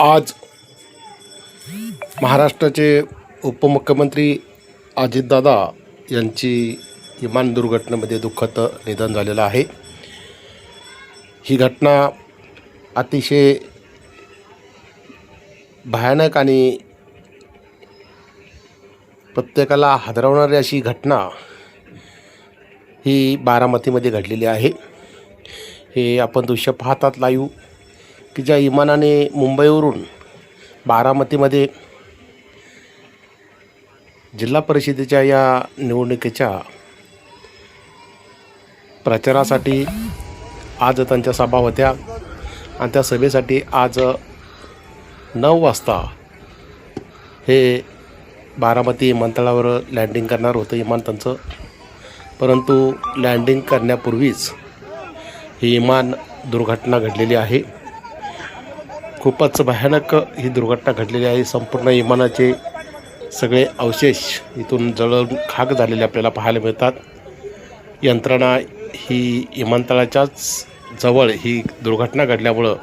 आज महाराष्ट्राचे उपमुख्यमंत्री अजितदादा यांची विमान दुर्घटनेमध्ये दुःखद निधन झालेलं आहे. ही घटना अतिशय भयानक आणि प्रत्येकाला हादरवणारी अशी घटना ही बारामतीमध्ये घडलेली आहे. हे आपण दृश्य पाहतात लाईव्ह की ज्या विमानाने मुंबईवरून बारामतीमध्ये जिल्हा परिषदेच्या या निवडणुकीच्या प्रचारासाठी आज त्यांच्या सभा होत्या. आणि त्या सभेसाठी आज नऊ वाजता हे बारामती विमानतळावर लँडिंग करणार होतं विमान त्यांचं. परंतु लँडिंग करण्यापूर्वीच ही विमान दुर्घटना घडलेली आहे. खूपच भयानक ही दुर्घटना घडलेली आहे. संपूर्ण विमानाचे सगळे अवशेष इथून जळून खाक झालेले आपल्याला पाहायला मिळतात. यंत्रणा ही विमानतळाच्याच जवळ ही दुर्घटना घडल्यामुळं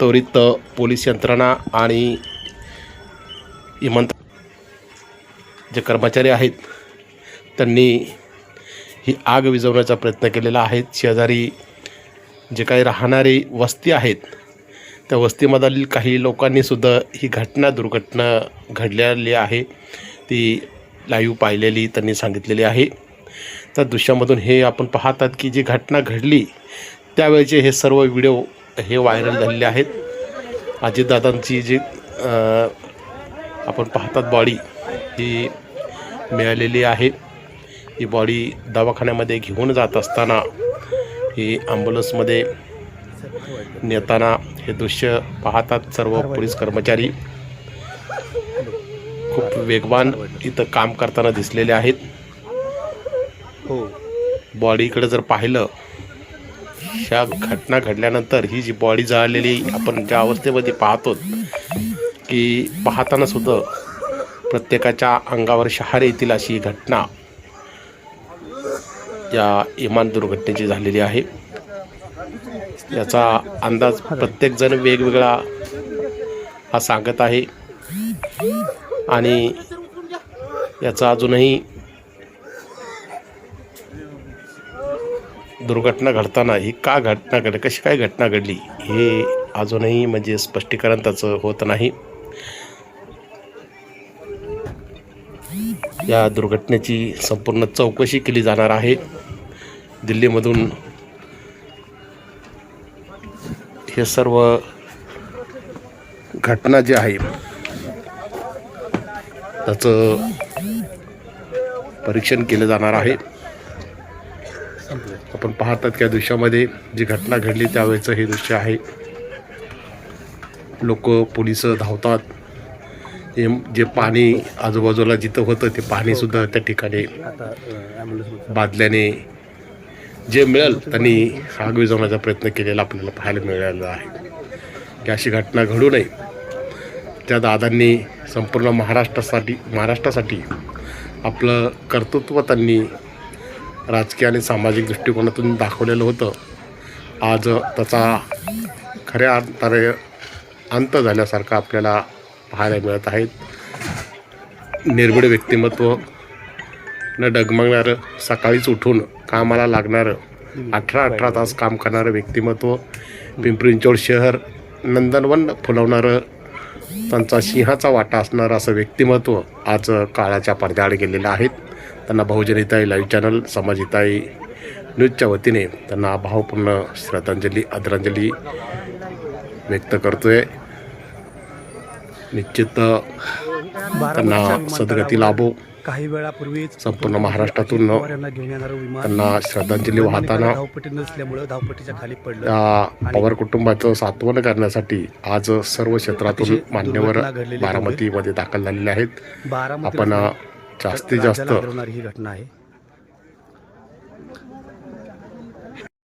त्वरित पोलीस यंत्रणा आणि विमानतळ जे कर्मचारी आहेत त्यांनी ही आग विझवण्याचा प्रयत्न केलेला आहे. शेजारी जे काही राहणारी वस्ती आहेत त्या वस्तीमधील काही लोकांनी सुद्धा ही घटना दुर्घटना घडलेली आहे. ती लाईव्ह पाहिलेली त्यांनी सांगितलेली आहे. त्या दृश्यामधून हे आपण पाहतात की जी घटना घडली त्यावेळेचे हे सर्व व्हिडिओ हे व्हायरल झालेले आहेत. अजितदादांची जी आपण पाहतात बॉडी ही मिळालेली आहे. ही बॉडी दवाखान्यामध्ये घेऊन जात असताना ही ॲम्ब्युलन्समध्ये नेताना हे दृश्य पाहतात सर्व पोलीस कर्मचारी. खूप वेगवान इथं काम करताना दिसलेले आहेत. हो. बॉडीकडे जर पाहिलं ह्या घटना घडल्यानंतर ही जी बॉडी जळालेली आपण ज्या अवस्थेमध्ये पाहतो की पाहताना सुद्धा प्रत्येकाच्या अंगावर शहार येतील अशी ही घटना या विमान दुर्घटनेची झालेली आहे. याचा अंदाज प्रत्येकजण वेगवेगळा हा सांगत आहे. आणि याचा अजूनही दुर्घटना घडताना ही का घटना घड कशी काय घटना घडली हे अजूनही म्हणजे स्पष्टीकरण त्याचं होत नाही. या दुर्घटनेची संपूर्ण चौकशी केली जाणार आहे. दिल्लीमधून हे सर्व घटना जी आहे त्याचं परीक्षण केलं जाणार आहे. आपण पाहतात की या दृश्यामध्ये जी घटना घडली त्यावेळेचं हे दृश्य आहे. लोक पोलीस धावतात. हे जे पाणी आजूबाजूला जिथं होतं ते पाणीसुद्धा त्या ठिकाणी बादल्याने जे मिळेल त्यांनी आग विझवण्याचा प्रयत्न केलेला आपल्याला पाहायला मिळालेला आहे. की अशी घटना घडू नये. त्या दादांनी संपूर्ण महाराष्ट्रासाठी महाराष्ट्रासाठी आपलं कर्तृत्व त्यांनी राजकीय आणि सामाजिक दृष्टिकोनातून दाखवलेलं होतं. आज त्याचा खऱ्या अर्थाने अंत झाल्यासारखं आपल्याला पाहायला मिळत आहेत निर्भीड व्यक्तिमत्व न डगमगणारं सकाळीच उठून कामाला लागणारं अठरा अठरा तास काम करणारं व्यक्तिमत्व पिंपरींचोड शहर नंदनवन फुलवणारं त्यांचा सिंहाचा वाटा असणारं असं व्यक्तिमत्व आज काळाच्या पडद्याआड गेलेलं आहेत त्यांना बहुजन हिताई लाईव्ह चॅनल समाज हिताई न्यूजच्या वतीने त्यांना भावपूर्ण श्रद्धांजली आदरांजली व्यक्त करतोय. निश्चित त्यांना सद्गती लाभो. काही वेळापूर्वीच संपूर्ण महाराष्ट्रातून पवार यांना घेऊन येणारं विमान त्यांना श्रद्धांजली वाहताना धावपट्टी नसल्यामुळे धावपट्टीच्या खाली पडलं. पवार कुटुंबाचं सात्वन करण्यासाठी आज सर्व क्षेत्रातून मान्यवर बारामतीमध्ये दाखल झालेले आहेत. बारामती आपण जास्तीत जास्त ही घटना आहे.